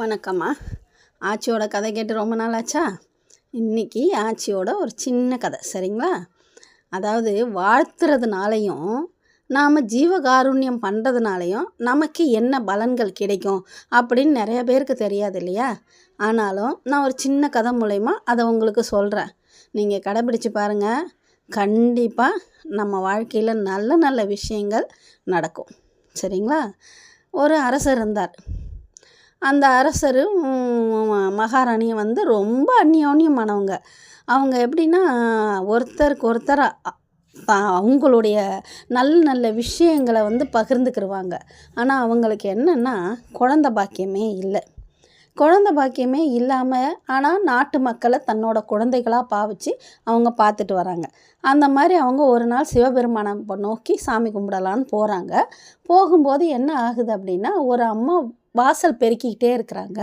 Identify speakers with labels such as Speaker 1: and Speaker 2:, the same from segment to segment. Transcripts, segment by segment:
Speaker 1: வணக்கம்மா. ஆச்சியோட கதை கேட்டு ரொம்ப நாள் ஆச்சா இன்னைக்கு ஆச்சியோட ஒரு சின்ன கதை சரிங்களா? அதாவது வாழ்த்துறதுனாலையும் நாம் ஜீவகாருண்யம் பண்ணுறதுனாலையும் நமக்கு என்ன பலன்கள் கிடைக்கும் அப்படின்னு நிறைய பேருக்கு தெரியாது இல்லையா? ஆனாலும் நான் ஒரு சின்ன கதை மூலயமா அதை உங்களுக்கு சொல்கிறேன் நீங்கள் கடைபிடிச்சு பாருங்கள் கண்டிப்பாக நம்ம வாழ்க்கையில் நல்ல நல்ல விஷயங்கள் நடக்கும். சரிங்களா? ஒரு அரசர் இருந்தார். அந்த அரசர் மகாராணியும் வந்து ரொம்ப அந்யோன்யமானவங்க. அவங்க எப்படின்னா ஒருத்தருக்கு ஒருத்தர் அவங்களுடைய நல்ல நல்ல விஷயங்களை வந்து பகிர்ந்துக்கிருவாங்க. ஆனால் அவங்களுக்கு என்னென்னா குழந்த பாக்கியமே இல்லை. குழந்த பாக்கியமே இல்லாமல் ஆனால் நாட்டு மக்களை தன்னோட குழந்தைகளாக பாவிச்சு அவங்க பார்த்துட்டு வராங்க. அந்த மாதிரி அவங்க ஒரு நாள் சிவபெருமானை நோக்கி சாமி கும்பிடலான்னு போகிறாங்க போகும்போது என்ன ஆகுது அப்படின்னா ஒரு அம்மா வாசல் பெருக்கிக்கிட்டே இருக்கிறாங்க.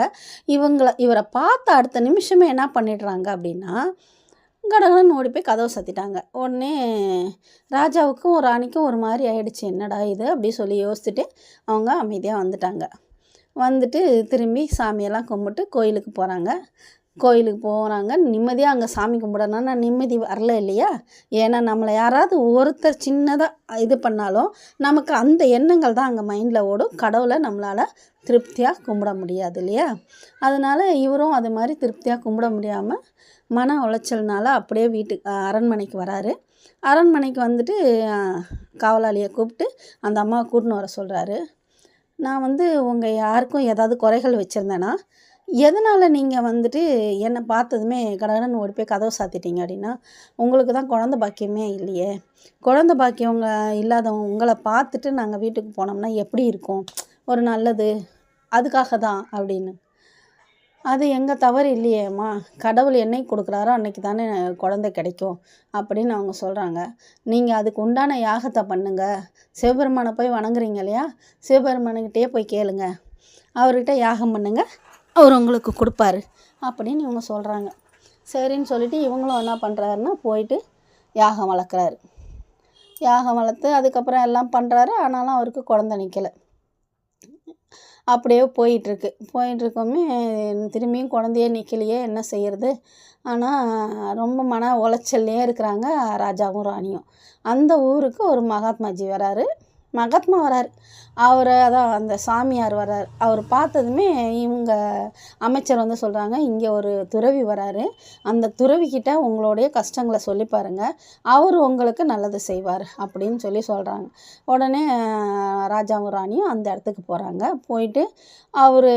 Speaker 1: இவங்களை இவரை பார்த்த அடுத்த நிமிஷமே என்ன பண்ணிடுறாங்க அப்படின்னா கடகடன் ஓடி போய் கதவை சத்திட்டாங்க. உடனே ராஜாவுக்கும் ராணிக்கும் ஒரு மாதிரி ஆயிடுச்சு. என்னடா இது? அப்படி சொல்லி யோசிச்சுட்டு அவங்க அமைதியாக வந்துட்டாங்க. வந்துட்டு திரும்பி சாமியெல்லாம் கும்பிட்டு கோயிலுக்கு போகிறாங்க கோயிலுக்கு போகிறாங்க நிம்மதியாக அங்கே சாமி கும்பிடணும்னா நிம்மதி வரல இல்லையா? ஏன்னா நம்மளை யாராவது ஒருத்தர் சின்னதாக இது பண்ணாலும் நமக்கு அந்த எண்ணங்கள் தான் அங்கே மைண்டில் ஓடும். கடவுளை நம்மளால் திருப்தியாக கும்பிட முடியாது இல்லையா? அதனால் இவரும் அது மாதிரி திருப்தியாக கும்பிட முடியாமல் மன உளைச்சல்னால அப்படியே வீட்டுக்கு அரண்மனைக்கு வராரு. அரண்மனைக்கு வந்துட்டு காவலாளியை கூப்பிட்டு அந்த அம்மாவை கூட்டின்னு வர சொல்கிறாரு நான் வந்து உங்கள் யாருக்கும் ஏதாவது குறைகள் வச்சுருந்தேன்னா எதனால் நீங்கள் வந்துட்டு என்னை பார்த்ததுமே கடகடன்னு ஓடி போய் கதவை சாத்திட்டீங்க அப்படின்னா உங்களுக்கு தான் குழந்த பாக்கியமே இல்லையே. குழந்த பாக்கியம் இல்லாதவங்க உங்களை பார்த்துட்டு நாங்கள் வீட்டுக்கு போனோம்னா எப்படி இருக்கும்? ஒரு நல்லது அதுக்காக தான் அப்படின்னு. அது எங்கள் தவறு இல்லையேம்மா. கடவுள் என்னைக்கு கொடுக்குறாரோ அன்னைக்கு தானே குழந்தை கிடைக்கும் அப்படின்னு அவங்க சொல்கிறாங்க நீங்கள் அதுக்கு உண்டான யாகத்தை பண்ணுங்கள் சிவபெருமானை போய் வணங்குறீங்க இல்லையா? சிவபெருமானுக்கிட்டே போய் கேளுங்க. அவர்கிட்ட யாகம் பண்ணுங்கள் அவர் உங்களுக்கு கொடுப்பாரு அப்படின்னு இவங்க சொல்கிறாங்க சரின்னு சொல்லிட்டு இவங்களும் என்ன பண்ணுறாருன்னா போயிட்டு யாகம் வளர்க்குறாரு. யாகம் வளர்த்து அதுக்கப்புறம் எல்லாம் பண்ணுறாரு ஆனாலும் அவருக்கு குழந்தை நிற்கலை அப்படியே போயிட்டுருக்கு. போயிட்டுருக்கோமே திரும்பியும் குழந்தையே நிற்கலையே என்ன செய்யறது? ஆனால் ரொம்ப மன உளைச்சல்லையே இருக்கிறாங்க ராஜாவும் ராணியும். அந்த ஊருக்கு ஒரு மகாத்மாஜி வராரு. மகாத்மா வரார். அவர் அதான் அந்த சாமியார் வரார். அவர் பார்த்ததுமே இவங்க அமைச்சர் வந்து சொல்கிறாங்க இங்கே ஒரு துறவி வராரு. அந்த துறவிக்கிட்ட உங்களுடைய கஷ்டங்களை சொல்லி பாருங்க. அவர் உங்களுக்கு நல்லது செய்வார் அப்படின்னு சொல்லி சொல்கிறாங்க உடனே ராஜாவும் ராணியும் அந்த இடத்துக்கு போகிறாங்க போயிட்டு அவரு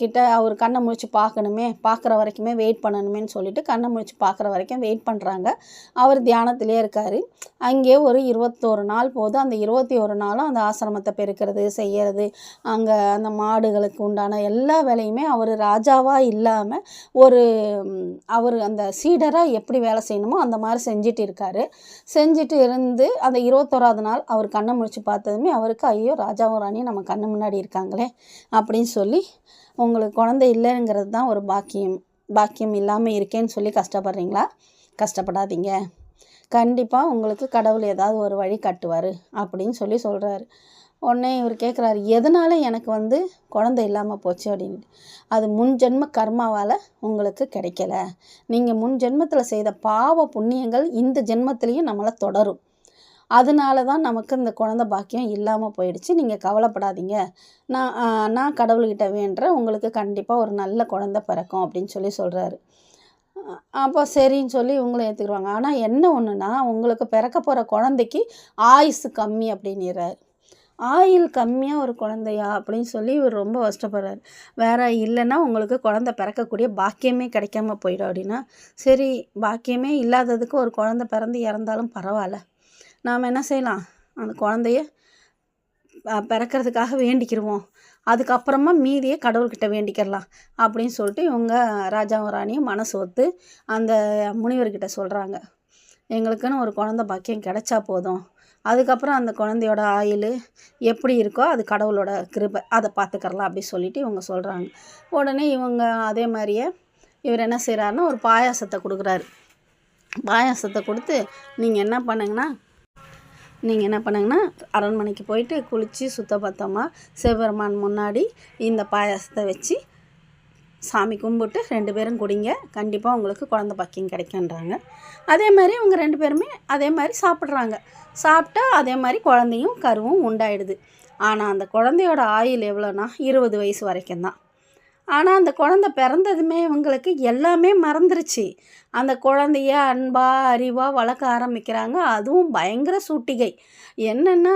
Speaker 1: கிட்ட அவர் கண்ணை முழிச்சு பார்க்கணுமே பார்க்குற வரைக்குமே வெயிட் பண்ணணுமேன்னு சொல்லிட்டு கண்ணை முழிச்சு பார்க்குற வரைக்கும் வெயிட் பண்ணுறாங்க அவர் தியானத்திலே இருக்கார். அங்கே ஒரு இருபத்தோரு நாள் போது அந்த இருபத்தி ஒரு நாளும் அந்த ஆசிரமத்தை பெருக்கிறது செய்யறது அங்கே அந்த மாடுகளுக்கு உண்டான எல்லா வேலையுமே அவர் ராஜாவாக இல்லாமல் ஒரு அவர் அந்த சீடராக எப்படி வேலை செய்யணுமோ அந்த மாதிரி செஞ்சுட்டு இருக்காரு. செஞ்சுட்டு இருந்து அந்த இருபத்தோராவது நாள் அவர் கண்ணை முடிச்சு பார்த்ததுமே அவருக்கு ஐயோ ராஜாவும் ராணியும் நம்ம கண்ணு முன்னாடி இருக்காங்களே அப்படின்னு சொல்லி உங்களுக்கு குழந்தை இல்லைங்கிறது தான் ஒரு பாக்கியம் பாக்கியம் இல்லாமல் இருக்கேன்னு சொல்லி கஷ்டப்படுறீங்களா? கஷ்டப்படாதீங்க. கண்டிப்பாக உங்களுக்கு கடவுள் ஏதாவது ஒரு வழி காட்டுவார் அப்படின்னு சொல்லி சொல்கிறாரு உடனே இவர் கேட்குறாரு எதனால எனக்கு வந்து குழந்தை இல்லாமல் போச்சு? அப்படின்ட்டு அது முன் ஜென்ம கர்மாவால் உங்களுக்கு கிடைக்கல. நீங்கள் முன் ஜென்மத்தில் செய்த பாவ புண்ணியங்கள் இந்த ஜென்மத்திலையும் நம்மளை தொடரும். அதனால தான் நமக்கு இந்த குழந்த பாக்கியம் இல்லாமல் போயிடுச்சு. நீங்கள் கவலைப்படாதீங்க. நான் நான் கடவுள்கிட்ட வேண்டுற உங்களுக்கு கண்டிப்பாக ஒரு நல்ல குழந்தை பிறக்கும் அப்படின்னு சொல்லி சொல்கிறாரு அப்போ சரின்னு சொல்லி இவங்களும் ஏற்றுக்குருவாங்க ஆனால் என்ன ஒன்றுனா உங்களுக்கு பிறக்க போகிற குழந்தைக்கு ஆயுசு கம்மி அப்படின்னுறாரு. ஆயில் கம்மியாக ஒரு குழந்தையா அப்படின்னு சொல்லி இவர் ரொம்ப கஷ்டப்படுறாரு. வேறு இல்லைன்னா உங்களுக்கு குழந்தை பிறக்கக்கூடிய பாக்கியமே கிடைக்காம போயிடும் அப்படின்னா சரி பாக்கியமே இல்லாததுக்கு ஒரு குழந்தை பிறந்து இறந்தாலும் பரவாயில்ல. நாம் என்ன செய்யலாம்? அந்த குழந்தைய பிறக்கிறதுக்காக வேண்டிக்கிடுவோம் வேண்டிக்கிருவோம். அதுக்கப்புறமா மீதியை கடவுள்கிட்ட வேண்டிக்கிறலாம் அப்படின்னு சொல்லிட்டு இவங்க ராஜாவும் ராணியும் மனசு ஒத்து அந்த முனிவர்கிட்ட சொல்கிறாங்க எங்களுக்குன்னு ஒரு குழந்த பாக்கியம் கிடைச்சா போதும். அதுக்கப்புறம் அந்த குழந்தையோட ஆயில் எப்படி இருக்கோ அது கடவுளோட கிருபை அதை பார்த்துக்கறலாம் அப்படி சொல்லிட்டு இவங்க சொல்கிறாங்க உடனே இவங்க அதே மாதிரியே இவர் என்ன செய்கிறாருன்னா ஒரு பாயாசத்தை கொடுக்குறாரு. பாயாசத்தை கொடுத்து நீங்கள் என்ன பண்ணுங்கன்னா நீங்கள் என்ன பண்ணுங்கன்னா அரண்மனைக்கு போயிட்டு குளித்து சுத்தபத்தமாக சிவபெருமான் முன்னாடி இந்த பாயாசத்தை வச்சு சாமி கும்பிட்டு ரெண்டு பேரும் குடிங்க. கண்டிப்பாக உங்களுக்கு குழந்த பாக்கியம் கிடைக்குன்றாங்க அதே மாதிரி இவங்க ரெண்டு பேருமே அதே மாதிரி சாப்பிட்றாங்க. சாப்பிட்டா அதே மாதிரி குழந்தையும் கருவும் உண்டாயிடுது. ஆனால் அந்த குழந்தையோட ஆயுள் எவ்வளோனா இருபது வயசு வரைக்கும் தான் ஆனால் அந்த குழந்த பிறந்ததுமே இவங்களுக்கு எல்லாமே மறந்துருச்சு. அந்த குழந்தைய அன்பாக அறிவாக வளர்க்க ஆரம்பிக்கிறாங்க. அதுவும் பயங்கர சூட்டிகை. என்னென்னா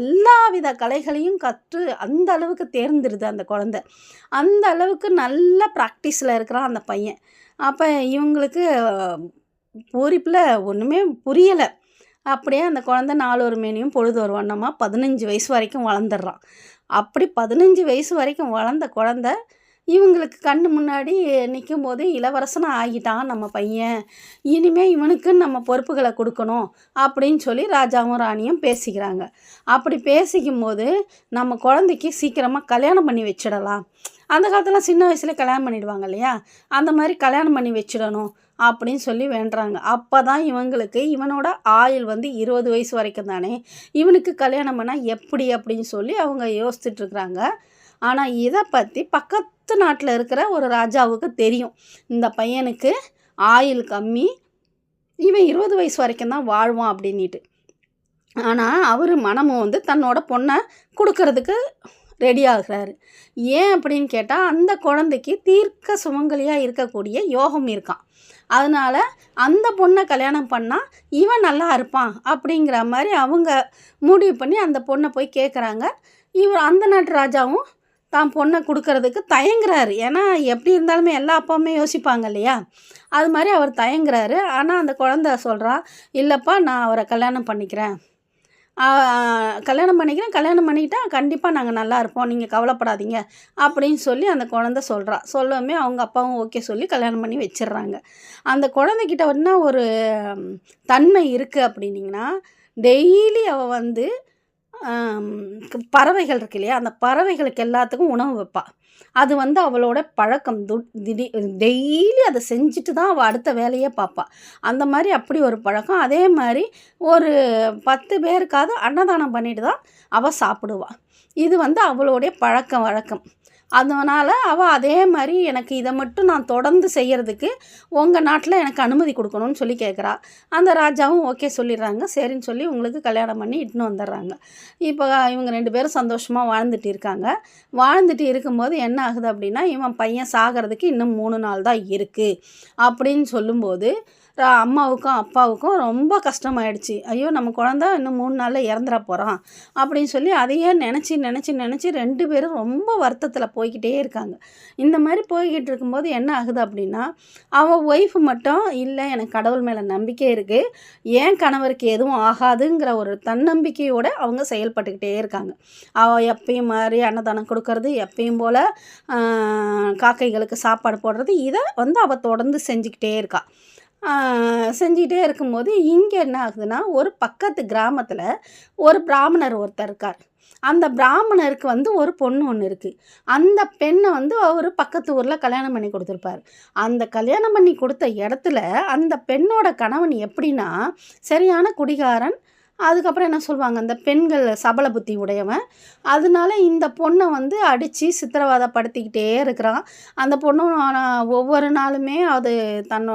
Speaker 1: எல்லா வித கலைகளையும் கற்று அந்த அளவுக்கு தேர்ந்துடுது அந்த குழந்த. அந்த அளவுக்கு நல்ல ப்ராக்டிஸில் இருக்கிறான் அந்த பையன். அப்போ இவங்களுக்கு பூரிப்பில் ஒன்றுமே புரியலை. அப்படியே அந்த குழந்த நாலு ஒரு மேனியும் பொழுது ஒரு வண்ணமாக பதினஞ்சு வயசு வரைக்கும் வளர்ந்துடுறான். அப்படி பதினஞ்சு வயசு வரைக்கும் வளர்ந்த குழந்த இவங்களுக்கு கண்ணு முன்னாடி நிற்கும் போது இளவரசனாக ஆகிட்டான் நம்ம பையன். இனிமேல் இவனுக்கு நம்ம பொறுப்புகளை கொடுக்கணும் அப்படின்னு சொல்லி ராஜாவும் ராணியும் பேசிக்கிறாங்க. அப்படி பேசிக்கும் போது நம்ம குழந்தைக்கு சீக்கிரமாக கல்யாணம் பண்ணி வச்சிடலாம். அந்த காலத்தில் சின்ன வயசுல கல்யாணம் பண்ணிடுவாங்க இல்லையா? அந்த மாதிரி கல்யாணம் பண்ணி வச்சிடணும் அப்படின்னு சொல்லி வேண்டுறாங்க. அப்போ தான் இவங்களுக்கு இவனோட ஆயுள் வந்து இருபது வயசு வரைக்கும் தானே? இவனுக்கு கல்யாணம் பண்ணால் எப்படி அப்படின்னு சொல்லி அவங்க யோசிச்சுட்ருக்குறாங்க ஆனால் இதை பற்றி பக்கத்து நாட்டில் இருக்கிற ஒரு ராஜாவுக்கு தெரியும். இந்த பையனுக்கு ஆயுள் கம்மி இவன் இருபது வயசு வரைக்கும் தான் வாழ்வான் அப்படின்ட்டு ஆனால் அவர் மனமும் வந்து தன்னோட பொண்ணை கொடுக்கறதுக்கு ரெடி ஆகிறாரு. ஏன் அப்படின்னு கேட்டால் அந்த குழந்தைக்கு தீர்க்க சுமங்கலியாக இருக்கக்கூடிய யோகம் இருக்கான். அதனால் அந்த பொண்ணை கல்யாணம் பண்ணால் இவன் நல்லா இருப்பான் அப்படிங்கிற மாதிரி அவங்க முடிவு பண்ணி அந்த பொண்ணை போய் கேட்குறாங்க இவர் அந்த நாட்டு ராஜாவும் தான் பொண்ணை கொடுக்கறதுக்கு தயங்குறாரு. ஏன்னா எப்படி இருந்தாலுமே எல்லா அப்பாவுமே யோசிப்பாங்க இல்லையா? அது மாதிரி அவர் தயங்குறாரு. ஆனால் அந்த குழந்த சொல்கிறா இல்லைப்பா நான் அவரை கல்யாணம் பண்ணிக்கிறேன். கல்யாணம் பண்ணிக்கிறேன் கல்யாணம் பண்ணிக்கிட்டா கண்டிப்பாக நாங்கள் நல்லா இருப்போம். நீங்கள் கவலைப்படாதீங்க. அப்படின்னு சொல்லி அந்த குழந்த சொல்கிறா சொல்லவுமே அவங்க அப்பாவும் ஓகே சொல்லி கல்யாணம் பண்ணி வச்சிடுறாங்க. அந்த குழந்தைக்கிட்ட என்ன ஒரு தன்மை இருக்குது அப்படின்னிங்கன்னா டெய்லி அவள் வந்து பறவைகள் இருக்கு இல்லையா? அந்த பறவைகளுக்கு எல்லாத்துக்கும் உணவு வைப்பாள் அது வந்து அவளோட பழக்கம். து திடீர் டெய்லி அதை செஞ்சுட்டு தான் அவள் அடுத்த வேலையே பார்ப்பாள் அந்த மாதிரி அப்படி ஒரு பழக்கம். அதே மாதிரி ஒரு பத்து பேருக்காவது அன்னதானம் பண்ணிட்டு தான் அவள் சாப்பிடுவாள் இது வந்து அவளுடைய பழக்க வழக்கம். அதனால் அவள் அதே மாதிரி எனக்கு இதை மட்டும் நான் தொடர்ந்து செய்கிறதுக்கு உங்கள் நாட்டில் எனக்கு அனுமதி கொடுக்கணும்னு சொல்லி கேட்குறா அந்த ராஜாவும் ஓகே சொல்லிடுறாங்க. சரின்னு சொல்லி உங்களுக்கு கல்யாணம் பண்ணி இட்டுன்னு வந்துடுறாங்க. இப்போ இவங்க ரெண்டு பேரும் சந்தோஷமாக வாழ்ந்துட்டு இருக்காங்க. வாழ்ந்துட்டு இருக்கும்போது என்ன ஆகுது அப்படின்னா இவன் பையன் சாகிறதுக்கு இன்னும் மூணு நாள் தான் இருக்குது அப்படின்னு சொல்லும்போது அம்மாவுக்கும் அப்பாவுக்கும் ரொம்ப கஷ்டமாயிடுச்சு. ஐயோ நம்ம குழந்த இன்னும் மூணு நாளில் இறந்துட போகிறான் அப்படின்னு சொல்லி அதையே நினச்சி நினச்சி நினச்சி ரெண்டு பேரும் ரொம்ப வருத்தத்தில் போய்கிட்டே இருக்காங்க. இந்த மாதிரி போய்கிட்டு இருக்கும்போது என்ன ஆகுது அப்படின்னா அவள் ஒய்ஃப் மட்டும் இல்லை எனக்கு கடவுள் மேலே நம்பிக்கை இருக்குது ஏன் கணவருக்கு எதுவும் ஆகாதுங்கிற ஒரு தன்னம்பிக்கையோடு அவங்க செயல்பட்டுக்கிட்டே இருக்காங்க. அவள் எப்பயும் மாதிரி அன்னதானம் கொடுக்கறது எப்பயும் போல் காக்கைகளுக்கு சாப்பாடு போடுறது இதை வந்து அவள் தொடர்ந்து செஞ்சுக்கிட்டே இருக்காள் செஞ்சிகிட்டே இருக்கும்போது இங்கே என்ன ஆகுதுன்னா ஒரு பக்கத்து கிராமத்தில் ஒரு பிராமணர் ஒருத்தர் இருக்கார். அந்த பிராமணருக்கு வந்து ஒரு பொண்ணு ஒன்று இருக்குது அந்த பெண்ணை வந்து அவர் பக்கத்து ஊரில் கல்யாணம் பண்ணி கொடுத்துருப்பார். அந்த கல்யாணம் பண்ணி கொடுத்த இடத்துல அந்த பெண்ணோட கணவன் எப்படின்னா சரியான குடிகாரன் அதுக்கப்புறம் என்ன சொல்லுவாங்க அந்த பெண்கள் சபல புத்தி உடையவன். அதனால இந்த பொண்ணை வந்து அடித்து சித்திரவதைப்படுத்திக்கிட்டே இருக்கிறான். அந்த பொண்ணும் ஒவ்வொரு நாளுமே அது தன்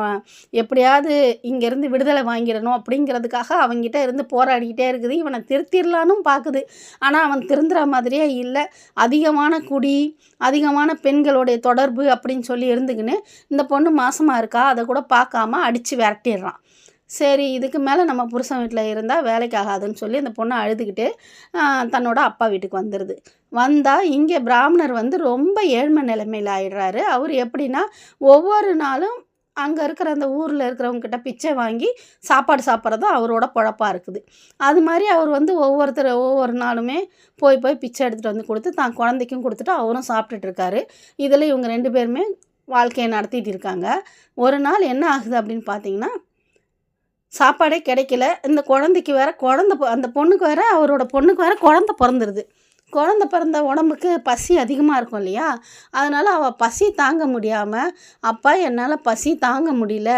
Speaker 1: எப்படியாவது இங்கேருந்து விடுதலை வாங்கிடணும் அப்படிங்கிறதுக்காக அவங்ககிட்ட இருந்து போராடிக்கிட்டே இருக்குது. இவனை திருத்திடலான்னு பார்க்குது ஆனால் அவன் திருந்துற மாதிரியே இல்லை. அதிகமான குடி அதிகமான பெண்களுடைய தொடர்பு அப்படின்னு சொல்லி இருந்துக்கின்னு இந்த பொண்ணு மாசமாக இருக்கா? அதை கூட பார்க்காம அடித்து விரட்டிடுறான். சரி இதுக்கு மேலே நம்ம புருஷன் வீட்டில் இருந்தால் வேலைக்கு ஆகாதுன்னு சொல்லி அந்த பொண்ணை அழுதுகிட்டு தன்னோட அப்பா வீட்டுக்கு வந்துடுது வந்தால் இங்கே பிராமணர் வந்து ரொம்ப ஏழ்மை நிலைமையில் ஆயிடுறாரு. அவர் எப்படின்னா ஒவ்வொரு நாளும் அங்கே இருக்கிற அந்த ஊரில் இருக்கிறவங்கக்கிட்ட பிச்சை வாங்கி சாப்பாடு சாப்பிட்றதும் அவரோட பொழப்பாக இருக்குது. அது மாதிரி அவர் வந்து ஒவ்வொருத்தர் ஒவ்வொரு நாளுமே போய் போய் பிச்சை எடுத்துகிட்டு வந்து கொடுத்து தான் குழந்தைக்கும் கொடுத்துட்டு அவரும் சாப்பிட்டுட்ருக்காரு இதில் இவங்க ரெண்டு பேருமே வாழ்க்கையை நடத்திட்டு இருக்காங்க. ஒரு நாள் என்ன ஆகுது அப்படின்னு பார்த்தீங்கன்னா சாப்பாடே கிடைக்கல. இந்த குழந்தைக்கு வேறு குழந்த அந்த பொண்ணுக்கு வேறு அவரோட பொண்ணுக்கு வேற குழந்த பிறந்துருது. குழந்த பிறந்த உடம்புக்கு பசி அதிகமாக இருக்கும் இல்லையா? அதனால் அவள் பசி தாங்க முடியாமல் அப்பா என்னால் பசி தாங்க முடியல.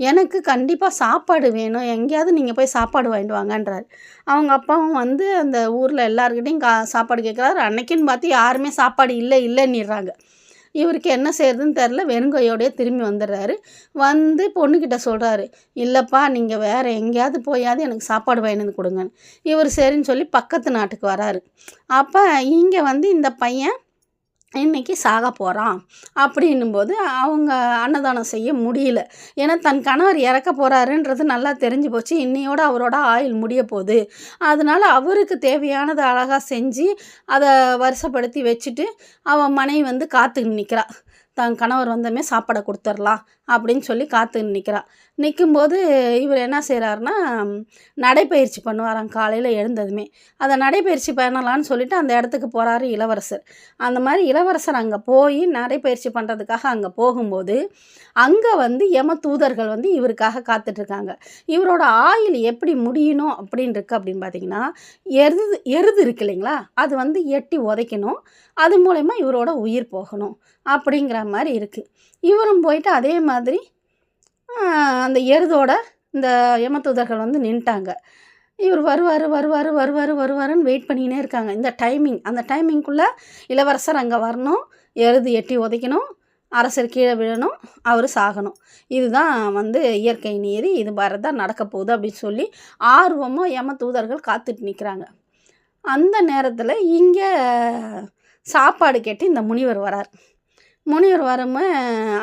Speaker 1: எனக்கு கண்டிப்பாக சாப்பாடு வேணும். எங்கேயாவது நீங்கள் போய் சாப்பாடு வாங்கிட்டு வாங்கன்றார். அவங்க அப்பாவும் வந்து அந்த ஊரில் எல்லாருக்கிட்டையும் கா சாப்பாடு கேட்குறாரு அன்னைக்குன்னு பார்த்து யாருமே சாப்பாடு இல்லை இல்லைன்னிடுறாங்க. இவருக்கு என்ன செய்யறதுன்னு தெரில வெறுங்கையோடய திரும்பி வந்துடுறாரு. வந்து பொண்ணுக்கிட்ட சொல்கிறாரு இல்லைப்பா நீங்கள் வேறு எங்கேயாவது போயாவது எனக்கு சாப்பாடு வாங்கினது கொடுங்கன்னு. இவர் சரின்னு சொல்லி பக்கத்து நாட்டுக்கு வராரு. அப்போ இங்கே வந்து இந்த பையன் இன்றைக்கி சாக போகிறான் அப்படின்னும்போது அவங்க அன்னதானம் செய்ய முடியல. ஏன்னா தன் கணவர் இறக்க போகிறாருன்றது நல்லா தெரிஞ்சு போச்சு. இன்னையோட அவரோட ஆயுள் முடிய போகுது. அதனால் அவருக்கு தேவையானதை அழகாக செஞ்சு அதை வருஷப்படுத்தி வச்சுட்டு அவன் மனைவி வந்து காத்து நிற்கிறாள் தன் கணவர் வந்தமே சாப்பாடை கொடுத்துர்லாம் அப்படின்னு சொல்லி காத்து நிற்கிறாள் நிற்கும்போது இவர் என்ன செய்கிறாருன்னா நடைப்பயிற்சி பண்ணுவாராம் காலையில் எழுந்ததுமே. அதை நடைப்பயிற்சி பண்ணலான்னு சொல்லிட்டு அந்த இடத்துக்கு போகிறாரு இளவரசர். அந்த மாதிரி இளவரசர் அங்கே போய் நடைப்பயிற்சி பண்ணுறதுக்காக அங்கே போகும்போது அங்கே வந்து யம தூதர்கள் வந்து இவருக்காக காத்துட்ருக்காங்க. இவரோட ஆயில் எப்படி முடியணும் அப்படின்னு இருக்கு அப்படின்னு பார்த்தீங்கன்னா எருது எருது இருக்கு இல்லைங்களா? அது வந்து எட்டி உதைக்கணும். அது மூலயமா இவரோட உயிர் போகணும் அப்படிங்கிற மாதிரி இருக்குது இவரும் போயிட்டு அதே மாதிரி அந்த எருதோட இந்த யமதூதர்கள் வந்து நின்ட்டாங்க. இவர் வருவார் வருவார் வருவார் வருவாருன்னு வெயிட் பண்ணிக்கினே இருக்காங்க. இந்த டைமிங் அந்த டைமிங்குள்ளே இளவரசர் அங்கே வரணும் எருது எட்டி உதைக்கணும் அரசர் கீழே விழணும் அவர் சாகணும். இதுதான் வந்து இயற்கை நீதி இது மாதிரி தான் நடக்க போகுது அப்படின்னு சொல்லி ஆர்வமாக யம தூதர்கள் காத்துட்டு நிற்கிறாங்க அந்த நேரத்தில் இங்கே சாப்பாடு கேட்டு இந்த முனிவர் வரார். முனிவர் வரம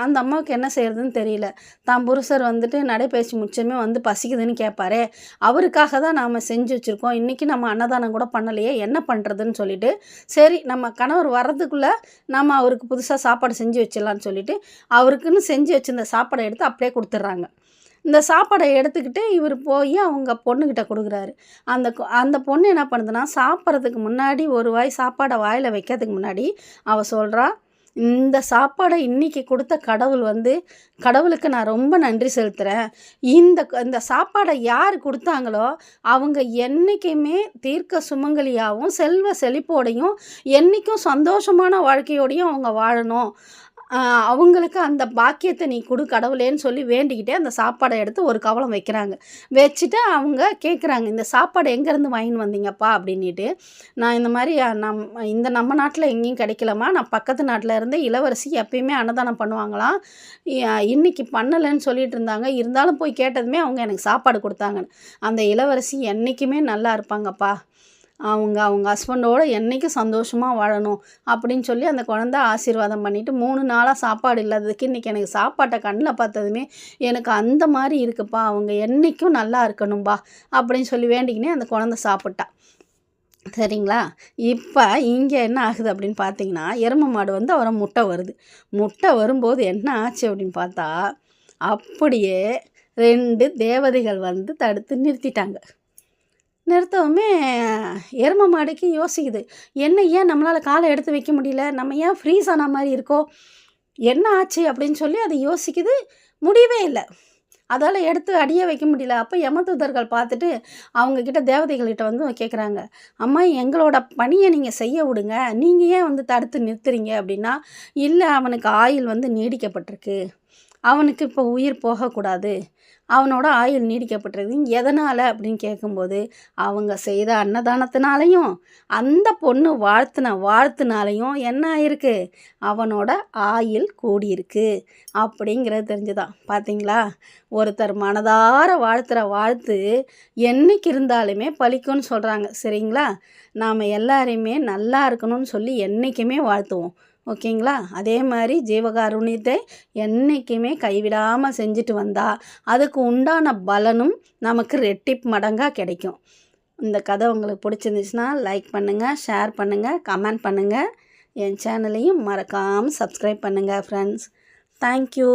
Speaker 1: அந்த அம்மாவுக்கு என்ன செய்கிறதுன்னு தெரியல. தான் புருஷர் வந்துட்டு நடைபயிற்சி முடிச்சமே வந்து பசிக்குதுன்னு கேட்பாரே அவருக்காக தான் நாம் செஞ்சு வச்சுருக்கோம். இன்றைக்கி நம்ம அன்னதானம் கூட பண்ணலையே என்ன பண்ணுறதுன்னு சொல்லிட்டு சரி நம்ம கணவர் வர்றதுக்குள்ளே நம்ம அவருக்கு புதுசாக சாப்பாடு செஞ்சு வச்சிடலான்னு சொல்லிட்டு அவருக்குன்னு செஞ்சு வச்சிருந்த சாப்பாடை எடுத்து அப்படியே கொடுத்துட்றாங்க. இந்த சாப்பாடை எடுத்துக்கிட்டு இவர் போய் அவங்க பொண்ணுக்கிட்ட கொடுக்குறாரு. அந்த அந்த பொண்ணு என்ன பண்ணுதுன்னா சாப்பிட்றதுக்கு முன்னாடி ஒரு வாய் சாப்பாடை வாயில் வைக்கிறதுக்கு முன்னாடி அவள் சொல்கிறான் இந்த சாப்பாடை இன்னைக்கு கொடுத்த கடவுள் வந்து கடவுளுக்கு நான் ரொம்ப நன்றி செலுத்துகிறேன் இந்த இந்த சாப்பாடை யார் கொடுத்தாங்களோ அவங்க என்றைக்குமே தீர்க்க சுமங்கலியாகவும் செல்வ செழிப்போடையும் என்றைக்கும் சந்தோஷமான வாழ்க்கையோடையும் அவங்க வாழணும். அவங்களுக்கு அந்த பாக்கியத்தை நீ கொடு கடவுளேன்னு சொல்லி வேண்டிக்கிட்டே அந்த சாப்பாடை எடுத்து ஒரு கவலம் வைக்கிறாங்க. வச்சுட்டு அவங்க கேட்குறாங்க இந்த சாப்பாடு எங்கேருந்து வாங்கின்னு வந்தீங்கப்பா? அப்படின்ட்டு நான் இந்த மாதிரி நம் இந்த நம்ம நாட்டில் எங்கேயும் கிடைக்கலம்மா. நான் பக்கத்து நாட்டில் இருந்து இளவரசி எப்பயுமே அன்னதானம் பண்ணுவாங்களாம். இன்றைக்கி இன்னைக்கு பண்ணலைன்னு சொல்லிட்டு இருந்தாங்க. இருந்தாலும் போய் கேட்டதுமே அவங்க எனக்கு சாப்பாடு கொடுத்தாங்க அந்த இளவரசி என்றைக்குமே நல்லா இருப்பாங்கப்பா. அவங்க அவங்க ஹஸ்பண்டோட என்றைக்கும் சந்தோஷமாக வாழணும் அப்படின்னு சொல்லி அந்த குழந்த ஆசீர்வாதம் பண்ணிவிட்டு மூணு நாளாக சாப்பாடு இல்லாததுக்கு இன்றைக்கி எனக்கு சாப்பாட்டை கண்ணில் பார்த்ததுமே எனக்கு அந்த மாதிரி இருக்குப்பா அவங்க என்றைக்கும் நல்லா இருக்கணும்பா அப்படின்னு சொல்லி வேண்டிக்கினே அந்த குழந்த சாப்பிட்டா. சரிங்களா? இப்போ இங்கே என்ன ஆகுது அப்படின்னு பார்த்தீங்கன்னா எருமை மாடு வந்து அவரை முட்டை வருது. முட்டை வரும்போது என்ன ஆச்சு அப்படின்னு பார்த்தா அப்படியே ரெண்டு தேவதைகள் வந்து தடுத்து நிறுத்திட்டாங்க. நிறுத்தவுமே எருமை மாடுக்கு யோசிக்குது. என்ன ஏன் நம்மளால் காலை எடுத்து வைக்க முடியல? நம்ம ஏன் ஃப்ரீஸ் ஆன மாதிரி இருக்கோ? என்ன ஆச்சு அப்படின்னு சொல்லி அது யோசிக்குது. முடியவே இல்லை. அதால் எடுத்து அடியே வைக்க முடியல. அப்போ யமதூதர்கள் பார்த்துட்டு அவங்கக்கிட்ட தேவதைகள்கிட்ட வந்து கேட்குறாங்க அம்மா எங்களோட பணியை நீங்கள் செய்ய விடுங்க. நீங்கள் ஏன் வந்து தடுத்து நிறுத்துறீங்க? அப்படின்னா இல்லை அவனுக்கு ஆயில் வந்து நீடிக்கப்பட்டிருக்கு. அவனுக்கு இப்போ உயிர் போகக்கூடாது. அவனோட ஆயுள் நீடிக்கப்பட்டிருக்கு எதனால் அப்படின்னு கேட்கும்போது அவங்க செய்த அன்னதானத்தினாலையும் அந்த பொண்ணு வாழ்த்தின வாழ்த்துனாலையும் என்ன ஆயிருக்கு? அவனோட ஆயுள் கூடியிருக்கு அப்படிங்கிறது தெரிஞ்சுதான். பார்த்தீங்களா ஒருத்தர் மனதார வாழ்த்துற வாழ்த்து என்னைக்கு இருந்தாலுமே பழிக்கும்னு சொல்கிறாங்க சரிங்களா? நாம் எல்லாரையுமே நல்லா இருக்கணும்னு சொல்லி என்றைக்குமே வாழ்த்துவோம். ஓகேங்களா? அதே மாதிரி ஜீவகாருண்யத்தை என்றைக்குமே கைவிடாமல் செஞ்சுட்டு வந்தால் அதுக்கு உண்டான பலனும் நமக்கு ரெட்டிப் மடங்காக கிடைக்கும். இந்த கதை உங்களுக்கு பிடிச்சிருந்துச்சுன்னா லைக் பண்ணுங்கள் ஷேர் பண்ணுங்கள் கமெண்ட் பண்ணுங்கள் என் சேனலையும் மறக்காமல் சப்ஸ்கிரைப் பண்ணுங்கள் ஃப்ரெண்ட்ஸ் தேங்க்யூ